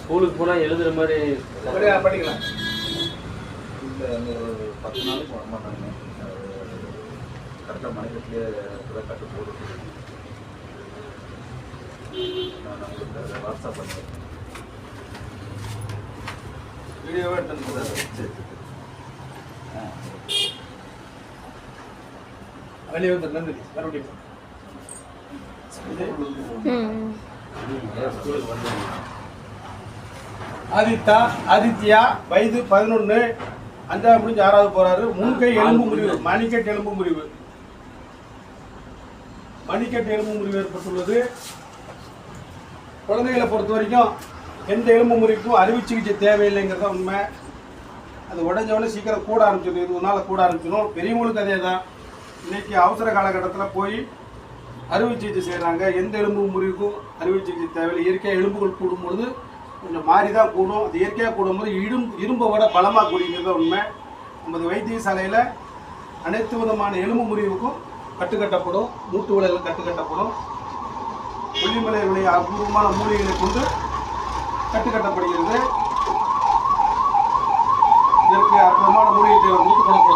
ஸ்கூலுக்கு போனால் எழுதுகிற மாதிரி அப்படியே படிக்கலாம். இந்த அந்த ஒரு பத்து நாளைக்கு வர மாட்டாங்க. கரெக்டாக மணிக்கட்டிலே கூட கட்டு போட்டு நான் உங்களுக்கு வாட்ஸ்அப் பண்ணுறேன். வீடியோவே எடுத்து சரி சரி ஆ வெளியே வந்து நன்றி. மறுபடியும் ம். ஸ்கூலுக்கு வந்து ஆதித்தா ஆதித்யா வயது பதினொன்று அஞ்சாவது முடிஞ்சு ஆறாவது போறாரு. முன்கை எலும்பு முறிவு மணிக்கட்டு எலும்பு முறிவு. மணிக்கட்டு எலும்பு முறிவு ஏற்பட்டுள்ளது. குழந்தைகளை பொறுத்த வரைக்கும் எந்த எலும்பு முறிவுக்கும் அறுவை சிகிச்சை தேவையில்லைங்கிறது உண்மை. அது உடஞ்ச உடனே சீக்கிரம் கூட ஆரம்பிச்சிடும் இது நாள் கூட ஆரம்பிச்சிடும் பெரியவங்களுக்கு அதே தான் இன்னைக்கு அவசர காலகட்டத்தில் போய் அறுவை சிகிச்சை செய்கிறாங்க எந்த எலும்பு முறிவுக்கும் அறுவை சிகிச்சை தேவையில்லை. இயற்கையாக எலும்புகள் கூடும்பொழுது கொஞ்சம் மாறி தான் கூடும். அது இயற்கையாக கூடும்போது இடும் இரும்பை விட பலமாக கூடிங்கிறது உண்மை. நமது வைத்தியசாலையில் அனைத்து விதமான எலும்பு முறிவுக்கும் கட்டுக்கட்டப்படும் மூட்டு விலைகள் கட்டுக்கட்டப்படும். கொல்லிமலையுடைய அபூர்வமான மூலிகைகளை கொண்டு கட்டுக்கட்டப்படுகிறது. இதற்கு அற்புதமான மூலிகை மூட்டு குணப்படுத்தப்படும்